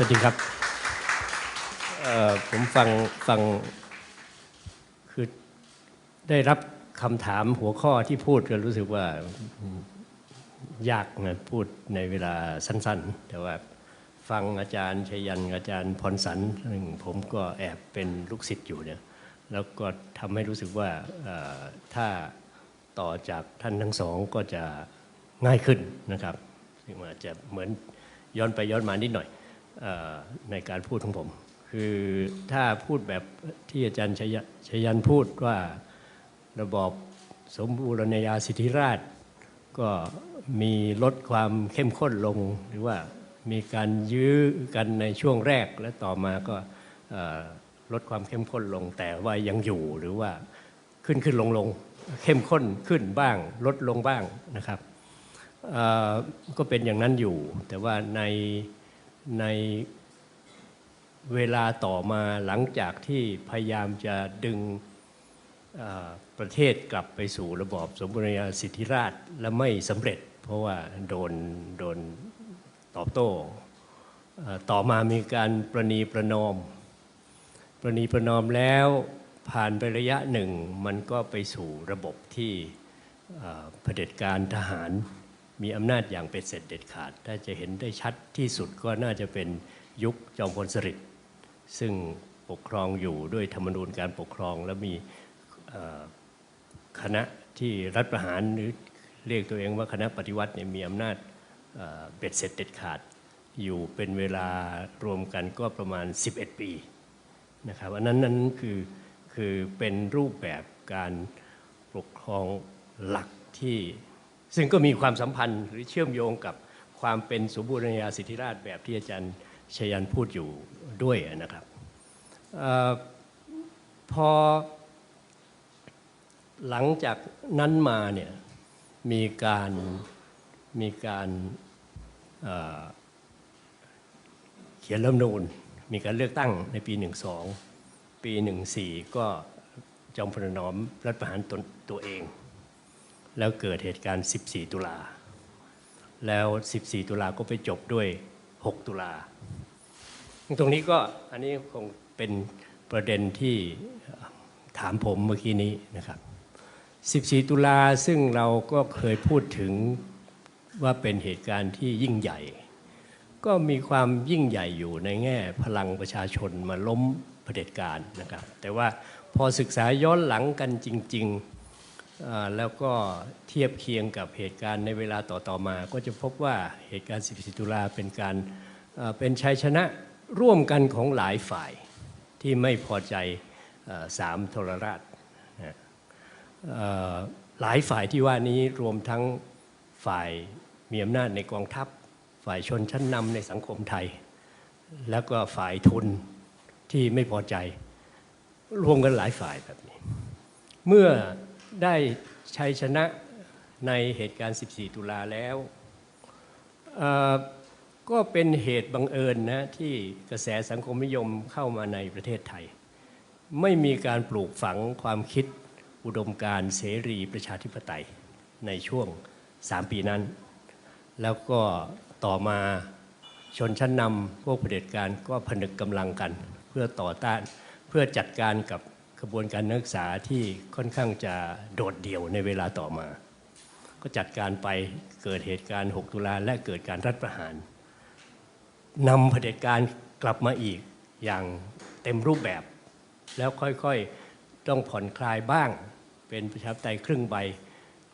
สวัสดีครับผมฟังฟังคือได้รับคำถามหัวข้อที่พูดก็รู้สึกว่ายากนะพูดในเวลาสั้น ๆ แต่ว่าฟังอาจารย์ชยันอาจารย์พรสันซึ่งผมก็แอบเป็นลูกศิษย์อยู่เนี่ยแล้วก็ทำให้รู้สึกว่าถ้าต่อจากท่านทั้งสองก็จะง่ายขึ้นนะครับซึ่งอาจจะเหมือนย้อนไปย้อนมานิดหน่อย ในการพูดของผม คือถ้าพูดแบบที่อาจารย์ชยันพูดว่าระบอบสมบูรณาญาสิทธิราช ก็มีลดความเข้มข้นลงหรือว่ามีการยื้อกันในช่วงแรกและต่อมาก็ลดความเข้มข้นลง แต่ว่ายังอยู่หรือว่าขึ้นขึ้นลงลงเข้มข้นขึ้นบ้าง ลดลงบ้างนะครับก็เป็นอย่างนั้นอยู่ แต่ว่าใน ในเวลาต่อมาหลังจากที่พยายามจะดึงประเทศกลับไปสู่ระบอบสมบูรณาสิทธิราชและไม่สำเร็จ เพราะว่าโดนโดนตอบโต้ต่อมามีการประนีประนอม ประนีประนอมแล้วผ่านไประยะหนึ่ง มันก็ไปสู่ระบบที่เผด็จการทหาร มีอำนาจอย่างเป็นเสร็จเด็ดขาด ถ้าจะเห็นได้ชัดที่สุดก็น่าจะเป็นยุคจอมพลสฤษดิ์ซึ่งปกครองอยู่ด้วยธรรมนูญการปกครอง และมีคณะที่รัฐประหารหรือเรียกตัวเองว่าคณะปฏิวัติเนี่ยมีอำนาจเอ่อเบ็ดเสร็จเด็ดขาด อยู่เป็นเวลารวมกันก็ประมาณ 11 ปีนะครับอันนั้นนั้นคือคือเป็นรูปแบบการปกครองหลักที่ ซึ่งก็มีความสัมพันธ์หรือเชื่อมโยงกับความเป็นสมบูรณาญาสิทธิราชแบบที่อาจารย์ชยันพูดอยู่ด้วยนะครับออพอหลังจากนั้นมาเนี่ยมีการมีการเเขียนรัฐมนูญมีการเลือกตั้งในปี 12 ปี 14 ก็จอมพลนอมรัฐประหารตนตัวเอง แล้วเกิดเหตุการณ์ 14 ตุลา แล้ว 14 ตุลาก็ไปจบด้วย 6 ตุลา ตรงนี้ก็อันนี้คงเป็นประเด็นที่ถามผมเมื่อกี้นี้นะครับ 14 ตุลาซึ่งเราก็เคยพูดถึงว่าเป็นเหตุการณ์ที่ยิ่งใหญ่ ก็มีความยิ่งใหญ่อยู่ในแง่พลังประชาชนมาล้มเผด็จการนะครับ แต่ว่าพอศึกษาย้อนหลังกันจริง ๆ แล้วก็เทียบเคียงกับเหตุการณ์ในเวลาต่อๆมา ก็จะพบว่าเหตุการณ์ 14 ตุลาเป็นการเป็นชัยชนะร่วมกันของหลายฝ่ายที่ไม่พอใจสามทรราชหลายฝ่ายที่ว่านี้รวมทั้งฝ่ายมีอำนาจในกองทัพ ฝ่ายชนชั้นนำในสังคมไทย แล้วก็ฝ่ายทุนที่ไม่พอใจ รวมกันหลายฝ่ายแบบนี้ เมื่อ ได้ชัยชนะในเหตุการณ์ 14 ตุลาแล้ว ก็เป็นเหตุบังเอิญนะที่กระแสสังคมนิยมเข้ามาในประเทศไทย ไม่มีการปลูกฝังความคิดอุดมการเสรีประชาธิปไตยในช่วง 3 ปีนั้น แล้วก็ต่อมาชนชั้นนำพวกเผด็จการก็ผนึกกำลังกัน เพื่อต่อต้านเพื่อจัดการกับ กระบวนการนักศึกษาที่ค่อนข้างจะโดดเดี่ยวในเวลาต่อมา ก็จัดการไปเกิดเหตุการณ์ 6 ตุลาและเกิดการรัฐประหารนำเผด็จการกลับมาอีกอย่างเต็มรูปแบบ แล้วค่อยๆต้องผ่อนคลายบ้าง เป็นประชาธิปไตยครึ่งใบ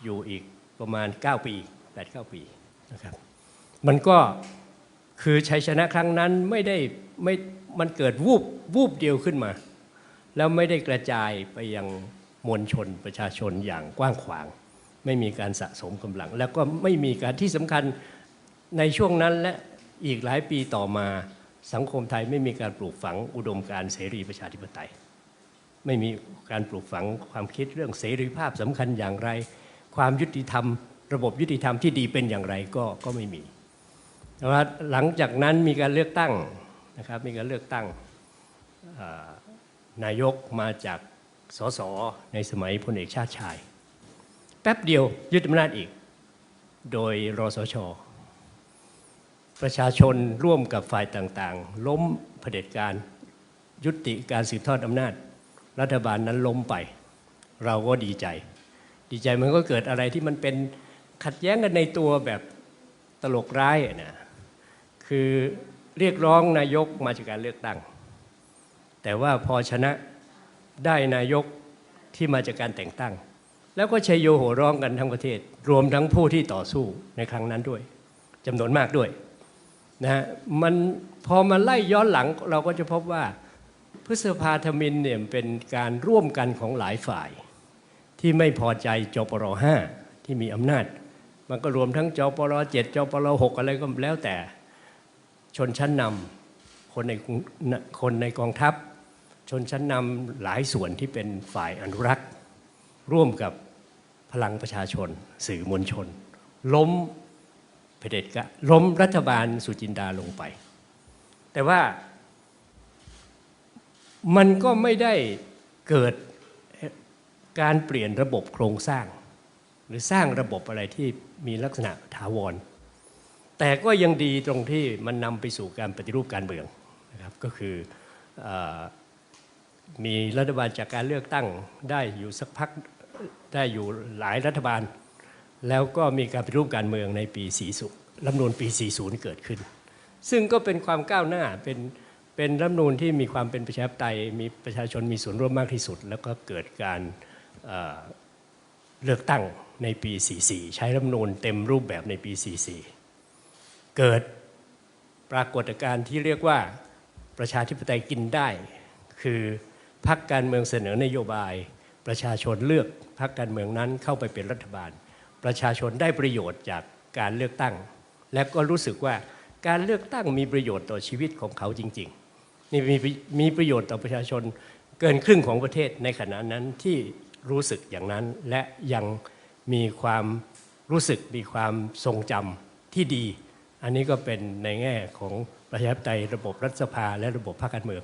อยู่อีกประมาณ 9 ปี8-9ปีนะครับมันก็คือชัยชนะครั้งนั้นไม่ได้ไม่มันเกิดวูบวูบเดียวขึ้นมา แล้วไม่ได้กระจายไปยังมวลชนประชาชนอย่างกว้างขวาง ไม่มีการสะสมกำลัง แล้วก็ไม่มีการที่สำคัญในช่วงนั้นและอีกหลายปีต่อมาสังคมไทยไม่มีการปลูกฝังอุดมการเสรีประชาธิปไตย ไม่มีการปลูกฝังความคิดเรื่องเสรีภาพสำคัญอย่างไร ความยุติธรรม ระบบยุติธรรมที่ดีเป็นอย่างไรก็ก็ไม่มีแต่ว่าหลังจากนั้นมีการเลือกตั้งนะครับมีการเลือกตั้งอ่า นายกมาจากสสในสมัยพลเอกชาติชาย แป๊บเดียวยึดอำนาจอีก โดยรสช ประชาชนร่วมกับฝ่ายต่างๆ ล้มเผด็จการยุติการสืบทอดอำนาจ รัฐบาลนั้นล้มไป เราก็ดีใจ ดีใจมันก็เกิดอะไรที่มันเป็นขัดแย้งกันในตัวแบบตลกร้ายนะคือเรียกร้องนายกมาจากการเลือกตั้ง แต่ว่าพอชนะได้นายกที่มาจากการแต่งตั้ง แล้วก็ชัยโยโห่ร้องกันทั้งประเทศ รวมทั้งผู้ที่ต่อสู้ในครั้งนั้นด้วยจำนวนมากด้วยนะฮะมันพอมาไล่ย้อนหลังเราก็จะพบว่าพฤษภาธมินเนี่ยเป็นการร่วมกันของหลายฝ่าย ที่ไม่พอใจจปร5ที่มีอำนาจ มันก็รวมทั้งจปร7จปร6อะไรก็แล้วแต่ชนชั้นนำคนในคนในกองทัพ ชนชั้นนำหลายส่วนที่เป็นฝ่ายอนุรักษ์ ร่วมกับพลังประชาชน สื่อมวลชน ล้มเผด็จการล้มรัฐบาลสุจินดาลงไป แต่ว่ามันก็ไม่ได้เกิดการเปลี่ยนระบบโครงสร้าง หรือสร้างระบบอะไรที่มีลักษณะถาวร แต่ก็ยังดีตรงที่มันนำไปสู่การปฏิรูปการเมืองนะครับก็คือเออ มีรัฐบาลจากการเลือกตั้งได้อยู่สักพักได้อยู่หลายรัฐบาล แล้วก็มีการปฏิรูปการเมืองในปี 40รัฐนูญปี 40 เกิดขึ้น ซึ่งก็เป็นความก้าวหน้าเป็นเป็นรัฐนูญที่มีความเป็นประชาธิปไตยมีประชาชนมีส่วนร่วมมากที่สุด แล้วก็เกิดการเเลือกตั้งในปี 44 ใช้รัฐนูญเต็มรูปแบบในปี 44 เกิดปรากฏการณ์ที่เรียกว่าประชาธิปไตยกินได้ คือ พรรคการเมืองเสนอนโยบาย ประชาชนเลือกพรรคการเมืองนั้นเข้าไปเป็นรัฐบาล ประชาชนได้ประโยชน์จากการเลือกตั้ง และก็รู้สึกว่าการเลือกตั้งมีประโยชน์ต่อชีวิตของเขาจริงๆนี่มีมีประโยชน์ต่อประชาชนเกินครึ่งของประเทศในขณะนั้นที่รู้สึกอย่างนั้นและยังมีความรู้สึกมีความทรงจำที่ดี อันนี้ก็เป็นในแง่ของประชาธิปไตยระบบรัฐสภาและระบบภาคการเมือง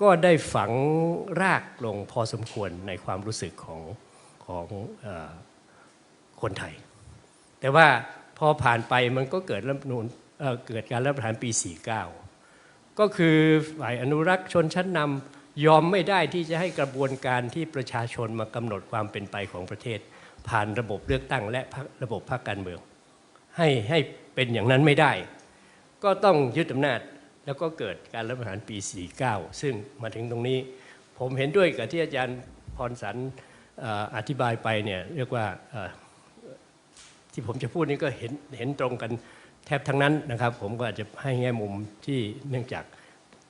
ก็ได้ฝังรากลงพอสมควรในความรู้สึกของของอคนไทย แต่ว่าพอผ่านไปมันก็เกิดรัฐนูญเเกิดการรัฐประหารปี 49 ก็คือฝ่ายอนุรักษ์ชนชั้นนำยอมไม่ได้ที่จะให้กระบวนการที่ประชาชนมากำหนดความเป็นไปของประเทศ ผ่านระบบเลือกตั้งและระบบภาคการเมือง ให้ให้เป็นอย่างนั้นไม่ได้ ก็ต้องยึดอำนาจ แล้วก็เกิดการรัฐประหารปี 49 ซึ่งมาถึงตรงนี้ ผมเห็นด้วยกับที่อาจารย์พรสันอธิบายไปเนี่ยเรียกว่าที่ผมจะพูดนี้ก็เห็นเห็นตรงกันแทบทั้งนั้นนะครับ ผมก็อาจจะให้แง่มุมที่เนื่องจาก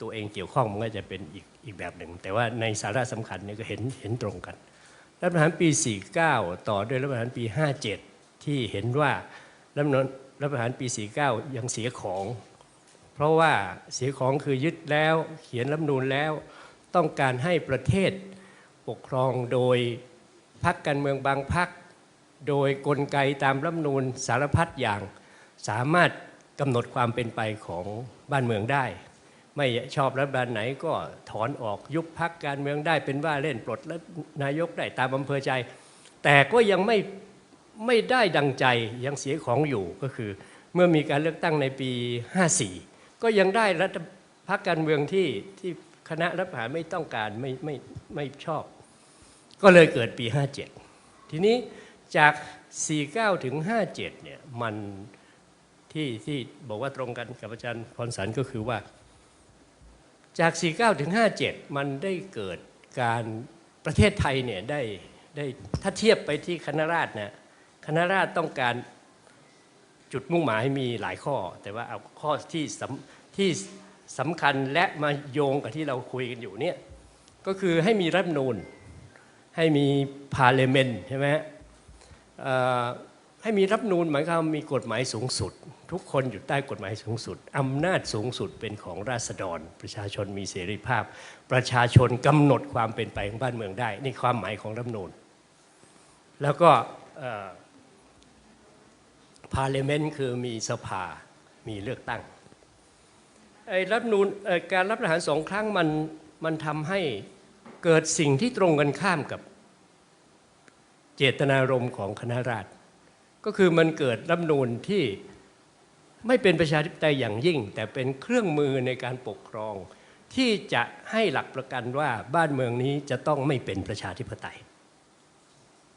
ตัวเองเกี่ยวข้องมันก็จะเป็นอีกอีกแบบหนึ่ง แต่ว่าในสาระสำคัญเนี่ยก็เห็นเห็นตรงกันรัฐประหารปี 49 ต่อด้วยรัฐประหารปี 57 ที่เห็นว่ารัฐธรรมนูญรัฐประหารปี 49 ยังเสียของ เพราะว่าเสียของคือยึดแล้วเขียนรัฐนูญแล้ว ต้องการให้ประเทศปกครองโดยพรรคการเมืองบางพรรคโดยกลไกตามรัฐนูญสารพัดอย่าง สามารถกำหนดความเป็นไปของบ้านเมืองได้ ไม่ชอบรัฐบาลไหนก็ถอนออกยุบพักการเมืองได้เป็นว่าเล่นปลดและนายกได้ตามอำเภอใจ แต่ก็ยังไม่ไม่ได้ดังใจยังเสียของอยู่ก็คือ เมื่อมีการเลือกตั้งในปี 54 ก็ยังได้รัฐพักการเมืองที่ที่คณะรัฐประหารไม่ต้องการไม่ไม่ไม่ชอบ ก็เลยเกิดปี 57 ทีนี้จาก 49 ถึง 57 เนี่ยมันที่ที่บอกว่าตรงกันกับอาจารย์พรสันก็คือว่า จาก 49 ถึง 57 มันได้เกิดการประเทศไทยเนี่ยได้ได้ถ้าเทียบไปที่คณะราษฎรนะคณะราษฎรต้องการ จุดมุ่งหมายมีหลายข้อ แต่ว่าเอาข้อที่สำที่สำคัญและมาโยงกับที่เราคุยกันอยู่เนี่ยก็คือให้มีรัฐมนูญให้มีพาเลเมนใช่ไหมให้มีรัฐนูญหมายความมีกฎหมายสูงสุด ทุกคนอยู่ใต้กฎหมายสูงสุดอำนาจสูงสุดเป็นของราษฎร ประชาชนมีเสรีภาพ ประชาชนกำหนดความเป็นไปของบ้านเมืองได้ นี่ความหมายของรัฐนูญแล้วก็ พาเลเมนต์คือมีสภา มีเลือกตั้งไอ้รัฐนูญเอ่อการรับประหารสองครั้งมันมันทำให้เกิดสิ่งที่ตรงกันข้ามกับเจตนารมณ์ของคณะราษฎรก็คือมันเกิดรัฐนูญที่ไม่เป็นประชาธิปไตยอย่างยิ่ง แต่เป็นเครื่องมือในการปกครอง ที่จะให้หลักประกันว่าบ้านเมืองนี้จะต้องไม่เป็นประชาธิปไตย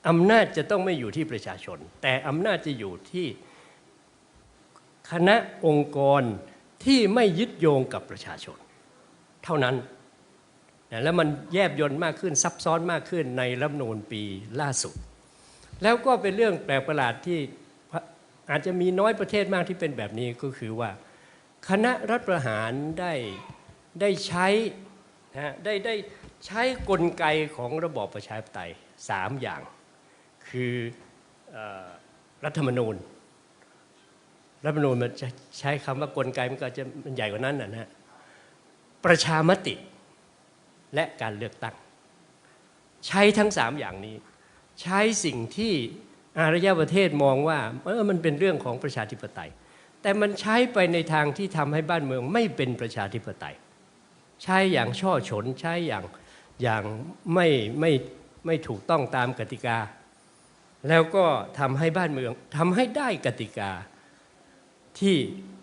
อำนาจจะต้องไม่อยู่ที่ประชาชน แต่อำนาจจะอยู่ที่ คณะองค์กรที่ไม่ยึดโยงกับประชาชน เท่านั้นนะแล้วมันแยบยนต์มากขึ้นซับซ้อนมากขึ้นในรัฐนูญปีล่าสุด แล้วก็เป็นเรื่องแปลกประหลาดที่อาจจะมีน้อยประเทศมากที่เป็นแบบนี้ก็คือว่า คณะรัฐประหารได้ได้ใช้นะได้ได้ใช้กลไกของระบอบประชาธิปไตยสามอย่าง คือเออรัฐธรรมนูญ รัฐมนูญมันจะใช้คำว่ากลไกมันก็จะมันใหญ่กว่านั้นนะนะประชามติและการเลือกตั้ง ใช้ทั้งสามอย่างนี้ ใช้สิ่งที่อารยประเทศมองว่าเออมันเป็นเรื่องของประชาธิปไตย แต่มันใช้ไปในทางที่ทำให้บ้านเมืองไม่เป็นประชาธิปไตย ใช้อย่างช่อฉนใช้อย่างอย่างไม่ไม่ไม่ถูกต้องตามกติกา แล้วก็ทำให้บ้านเมืองทำให้ได้กติกา ที่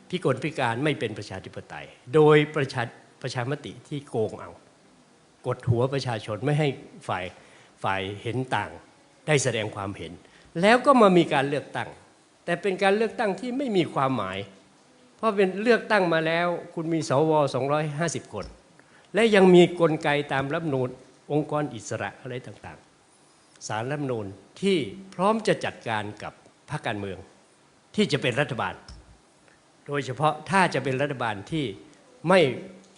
พิกลพิการไม่เป็นประชาธิปไตย โดยประชาประชามติที่โกงเอา กดหัวประชาชนไม่ให้ฝ่ายฝ่ายเห็นต่าง ได้แสดงความเห็น แล้วก็มามีการเลือกตั้ง แต่เป็นการเลือกตั้งที่ไม่มีความหมาย เพราะเป็นเลือกตั้งมาแล้ว คุณมีสว250 คน และยังมีกลไกตามรัฐมนูญองค์กรอิสระอะไรต่างๆ สารรัฐมนูญที่พร้อมจะจัดการกับพรรคการเมืองที่จะเป็นรัฐบาล โดยเฉพาะถ้าจะเป็นรัฐบาลที่ไม่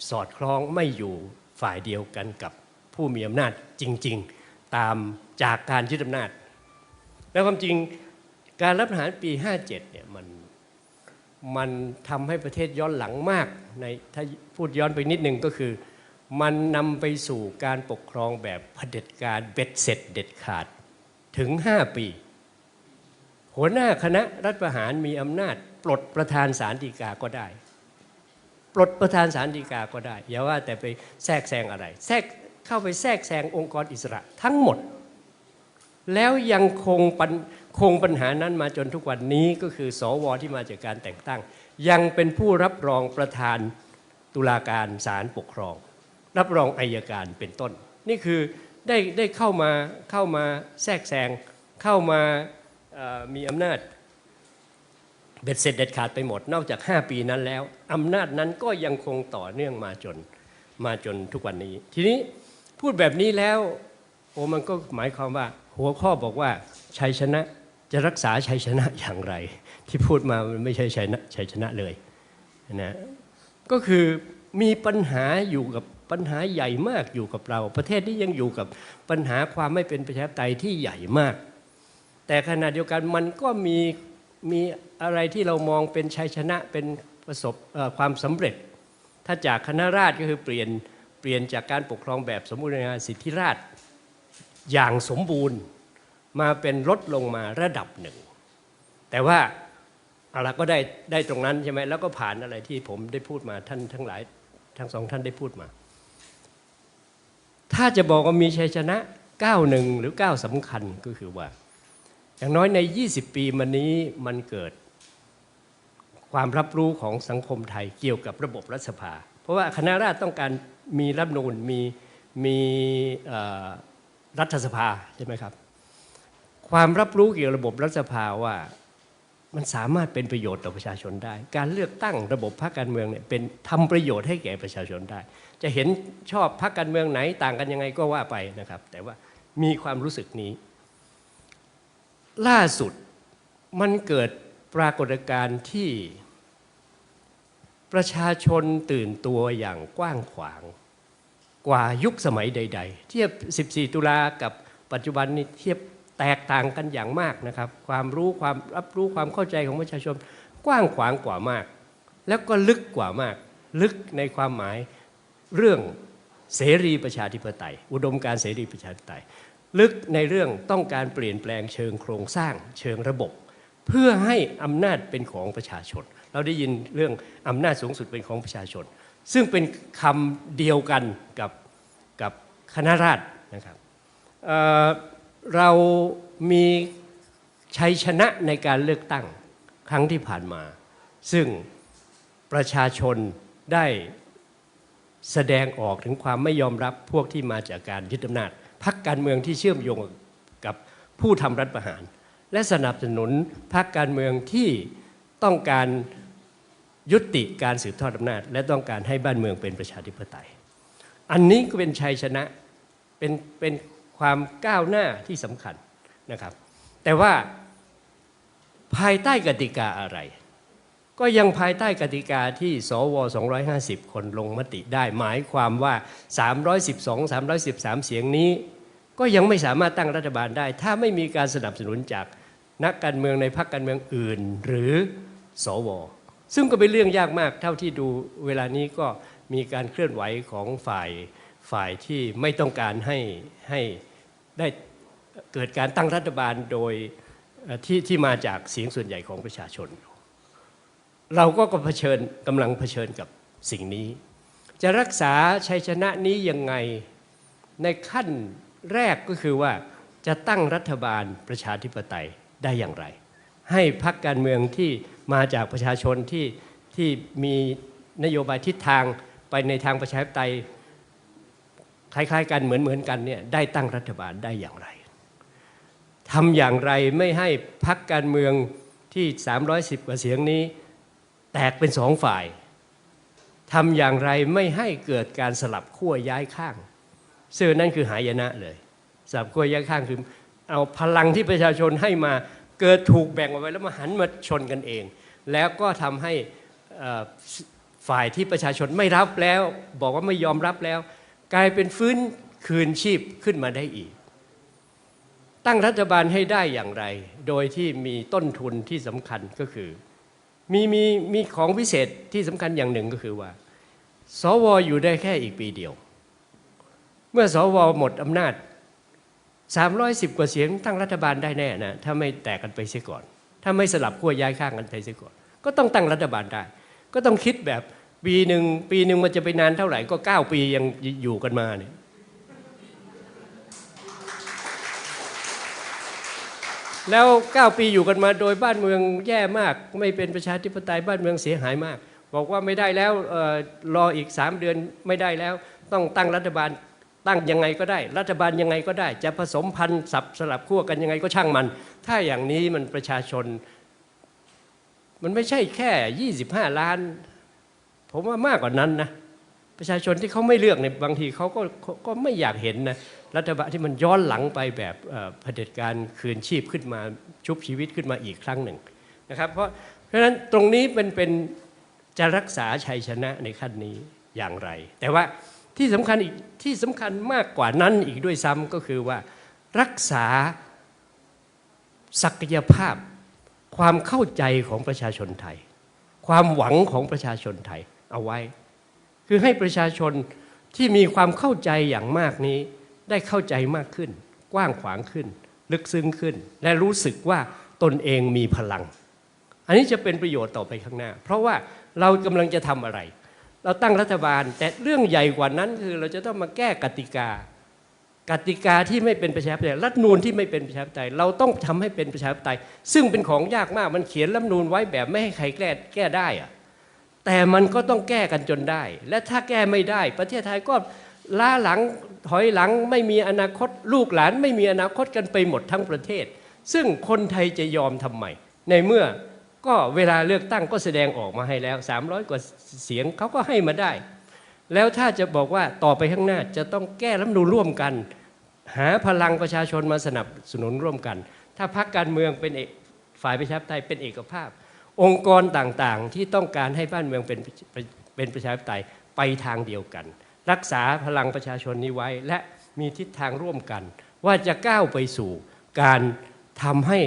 สอดคล้องไม่อยู่ฝ่ายเดียวกันกับผู้มีอำนาจจริง ๆ ตามจากการยึดอำนาจ แล้วความจริงการรับประหารปี 57 เนี่ยมันมันทำให้ประเทศย้อนหลังมากในถ้าพูดย้อนไปนิดนึงก็คือ มันนำไปสู่การปกครองแบบเผด็จการเบ็ดเสร็จเด็ดขาดถึง 5 ปี หัวหน้าคณะรัฐประหารมีอำนาจ ปลดประธานศาลฎีกาก็ได้ ปลดประธานศาลฎีกาก็ได้ อย่าว่าแต่ไปแทรกแซงอะไร แทรกเข้าไปแทรกแซงองค์กรอิสระทั้งหมด แล้วยังคงปัญคงปัญหานั้นมาจนทุกวันนี้ก็คือสวที่มาจากการแต่งตั้ง ยังเป็นผู้รับรองประธานตุลาการศาลปกครอง รับรองอายการเป็นต้น นี่คือได้ได้เข้ามาเข้ามาแทรกแซงเข้ามามีอำนาจ เบ็ดเสร็จเด็ดขาดไปหมด นอกจาก 5 ปีนั้นแล้วอำนาจนั้นก็ยังคงต่อเนื่องมาจนมาจนทุกวันนี้ ทีนี้พูดแบบนี้แล้วโอ้มันก็หมายความว่า หัวข้อบอกว่าชัยชนะจะรักษาชัยชนะอย่างไร ที่พูดมามันไม่ใช่ชัยนะชัยชนะเลยนะก็คือมีปัญหาอยู่กับปัญหาใหญ่มากอยู่กับเรา ประเทศนี้ยังอยู่กับปัญหาความไม่เป็นประชาธิปไตยที่ใหญ่มาก แต่ขณะเดียวกันมันก็มี มีอะไรที่เรามองเป็นชัยชนะเป็นประสบความสำเร็จ ถ้าจากคณะราษฎรก็คือเปลี่ยนเปลี่ยนจากการปกครองแบบสมบูรณาญาสิทธิราชอย่างสมบูรณ์มาเป็นลดลงมาระดับหนึ่ง แต่ว่าอะไรก็ได้ได้ตรงนั้นใช่ไหมแล้วก็ผ่านอะไรที่ผมได้พูดมาท่านทั้งหลายทั้งสองท่านได้พูดมา ถ้าจะบอกว่ามีชัยชนะก้าวหนึ่งหรือก้าวสำคัญก็คือว่า อย่างน้อยใน 20 ปีมานี้มันเกิด ความรับรู้ของสังคมไทยเกี่ยวกับระบบรัฐสภา เพราะว่าคณะราษฎรต้องการมีรัฐนูญมีมีรัฐสภาใช่ไหมครับ ความรับรู้เกี่ยวกับระบบรัฐสภาว่ามันสามารถเป็นประโยชน์ต่อประชาชนได้ การเลือกตั้งระบบพรรคการเมืองเนี่ยเป็นทำประโยชน์ให้แก่ประชาชนได้ จะเห็นชอบพรรคการเมืองไหนต่างกันยังไงก็ว่าไปนะครับ แต่ว่ามีความรู้สึกนี้ ล่าสุดมันเกิดปรากฏการณ์ที่ประชาชนตื่นตัวอย่างกว้างขวางกว่ายุคสมัยใด ๆ เทียบ 14 ตุลากับปัจจุบันนี้เทียบแตกต่างกันอย่างมากนะครับ ความรู้ความรับรู้ความเข้าใจของประชาชนกว้างขวางกว่ามาก แล้วก็ลึกกว่ามาก ลึกในความหมายเรื่องเสรีประชาธิปไตย อุดมการเสรีประชาธิปไตย ลึกในเรื่องต้องการเปลี่ยนแปลงเชิงโครงสร้างเชิงระบบ เพื่อให้อำนาจเป็นของประชาชน เราได้ยินเรื่องอำนาจสูงสุดเป็นของประชาชน ซึ่งเป็นคำเดียวกันกับกับคณะราษฎรนะครับเเรามีชัยชนะในการเลือกตั้งครั้งที่ผ่านมา ซึ่งประชาชนได้แสดงออกถึงความไม่ยอมรับพวกที่มาจากการยึดอำนาจ พักการเมืองที่เชื่อมโยงกับผู้ทำรัฐประหาร และสนับสนุนพักการเมืองที่ต้องการยุติการสืบทอดอำนาจ และต้องการให้บ้านเมืองเป็นประชาธิปไตย อันนี้ก็เป็นชัยชนะเป็นเป็นความก้าวหน้าที่สำคัญนะครับ แต่ว่าภายใต้กติกาอะไร ก็ยังภายใต้กติกาที่สว 250 คนลงมติได้ หมายความว่า 312 313 เสียงนี้ ก็ยังไม่สามารถตั้งรัฐบาลได้ ถ้าไม่มีการสนับสนุนจากนักการเมืองในพรรคการเมืองอื่น หรือสว ซึ่งก็เป็นเรื่องยากมาก เท่าที่ดูเวลานี้ก็มีการเคลื่อนไหวของฝ่ายฝ่ายที่ไม่ต้องการให้ให้ได้เกิดการตั้งรัฐบาลโดยที่ที่มาจากเสียงส่วนใหญ่ของประชาชน เราก็กเผชิญกำลังเผชิญกับสิ่งนี้ จะรักษาชัยชนะนี้ยังไงในขั้นแรกก็คือว่าจะตั้งรัฐบาลประชาธิปไตยได้อย่างไร ให้พรรคการเมืองที่มาจากประชาชนที่ที่มีนโยบายทิศทางไปในทางประชาธิปไตยคล้ายๆ กันเหมือนเหมือนกันเนี่ยได้ตั้งรัฐบาลได้อย่างไรทำอย่างไรไม่ให้พรรคการเมืองที่ 310 กว่าเสียงนี้ แตกเป็นสองฝ่ายทำอย่างไรไม่ให้เกิดการสลับขั้วย้ายข้างซึ่งนั่นคือหายนะเลย สลับขั้วย้ายข้างคือเอาพลังที่ประชาชนให้มาเกิดถูกแบ่งออกไปแล้วมาหันมาชนกันเอง แล้วก็ทำให้ฝ่ายที่ประชาชนไม่รับแล้ว บอกว่าไม่ยอมรับแล้ว กลายเป็นฟื้นคืนชีพขึ้นมาได้อีก ตั้งรัฐบาลให้ได้อย่างไร โดยที่มีต้นทุนที่สำคัญก็คือ มีมีมีของพิเศษที่สำคัญอย่างหนึ่งก็คือว่า สวอยู่ได้แค่อีกปีเดียว เมื่อสวหมดอำนาจ 310 กว่าเสียงตั้งรัฐบาลได้แน่นะถ้าไม่แตกกันไปเสียก่อน ถ้าไม่สลับขั้วย้ายข้างกันไปเสียก่อน ก็ต้องตั้งรัฐบาลได้ ก็ต้องคิดแบบปีหนึ่งปีหนึ่งมันจะไปนานเท่าไหร่ก็ 9 ปียังอยู่กันมาเนี่ย แล้ว 9 ปีอยู่กันมาโดยบ้านเมืองแย่มาก ไม่เป็นประชาธิปไตยบ้านเมืองเสียหายมาก บอกว่าไม่ได้แล้วรออีก 3 เดือนไม่ได้แล้ว ต้องตั้งรัฐบาลตั้งยังไงก็ได้ รัฐบาลยังไงก็ได้ จะผสมพันธุ์สับสลับขั้วกันยังไงก็ช่างมัน ถ้าอย่างนี้มันประชาชน มันไม่ใช่แค่ 25 ล้าน ผมว่ามากกว่านั้นนะประชาชนที่เขาไม่เลือกในบางทีเขาก็ก็ไม่อยากเห็นนะ รัฐบาลที่มันย้อนหลังไปแบบเผด็จการคืนชีพขึ้นมาชุบชีวิตขึ้นมาอีกครั้งหนึ่งนะครับเพราะเพราะฉะนั้นตรงนี้เป็นเป็นจะรักษาชัยชนะในขั้นนี้อย่างไร แต่ว่าที่สำคัญอีกที่สำคัญมากกว่านั้นอีกด้วยซ้ำก็คือว่ารักษาศักยภาพความเข้าใจของประชาชนไทย ความหวังของประชาชนไทยเอาไว้ คือให้ประชาชนที่มีความเข้าใจอย่างมากนี้ ได้เข้าใจมากขึ้น กว้างขวางขึ้น ลึกซึ้งขึ้น และรู้สึกว่าตนเองมีพลัง อันนี้จะเป็นประโยชน์ต่อไปข้างหน้า เพราะว่าเรากำลังจะทำอะไร เราตั้งรัฐบาล แต่เรื่องใหญ่กว่านั้นคือเราจะต้องมาแก้กติกากติกาที่ไม่เป็นประชาธิปไตยรัฐนูนที่ไม่เป็นประชาธิปไตยเราต้องทำให้เป็นประชาธิปไตย ซึ่งเป็นของยากมากมันเขียนรัฐนูนไว้แบบไม่ให้ใครแก้แก้ได้อะแต่มันก็ต้องแก้กันจนได้ และถ้าแก้ไม่ได้ ประเทศไทยก็ ล้าหลังถอยหลังไม่มีอนาคตลูกหลานไม่มีอนาคตกันไปหมดทั้งประเทศ ซึ่งคนไทยจะยอมทำไมในเมื่อก็เวลาเลือกตั้งก็แสดงออกมาให้แล้ว 300 กว่าเสียงเขาก็ให้มาได้ แล้วถ้าจะบอกว่าต่อไปข้างหน้าจะต้องแก้รัฐนูร่วมกัน หาพลังประชาชนมาสนับสนุนร่วมกัน ถ้าพรรคการเมืองเป็นฝ่ายประชาธิปไตยเป็นเอกภาพ องค์กรต่างๆ ที่ต้องการให้บ้านเมืองเป็นเป็นประชาธิปไตยไปทางเดียวกัน รักษาพลังประชาชนนี้ไว้ และมีทิศทางร่วมกัน ว่าจะก้าวไปสู่การทำให้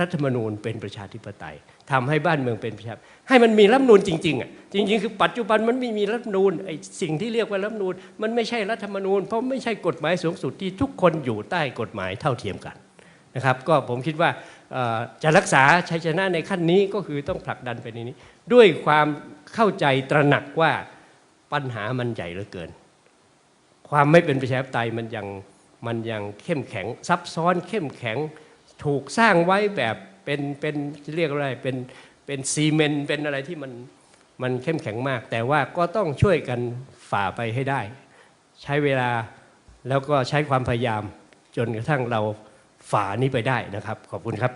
รัฐธรรมนูญเป็นประชาธิปไตยทำให้บ้านเมืองเป็นประชาให้มันมีรัฐมนูญจริงๆอะจริง ๆ คือปัจจุบันมันไม่มีรัฐมนูญไอ้สิ่งที่เรียกว่ารัฐมนูญมันไม่ใช่รัฐธรรมนูญ เพราะไม่ใช่กฎหมายสูงสุดที่ทุกคนอยู่ใต้กฎหมายเท่าเทียมกันนะครับก็ผมคิดว่าจะรักษาชัยชนะในขั้นนี้ก็คือต้องผลักดันไปในนี้ ด้วยความเข้าใจตระหนักว่าปัญหามันใหญ่เหลือเกิน ความไม่เป็นประชาธิปไตยมันยังมันยังเข้มแข็งซับซ้อนเข้มแข็งถูกสร้างไว้แบบเป็นเป็นเรียกอะไรเป็นเป็นซีเมนต์เป็นอะไรที่มันมันเข้มแข็งมาก แต่ว่าก็ต้องช่วยกันฝ่าไปให้ได้ ใช้เวลาแล้วก็ใช้ความพยายามจนกระทั่งเราฝ่านี้ไปได้นะครับ ขอบคุณครับ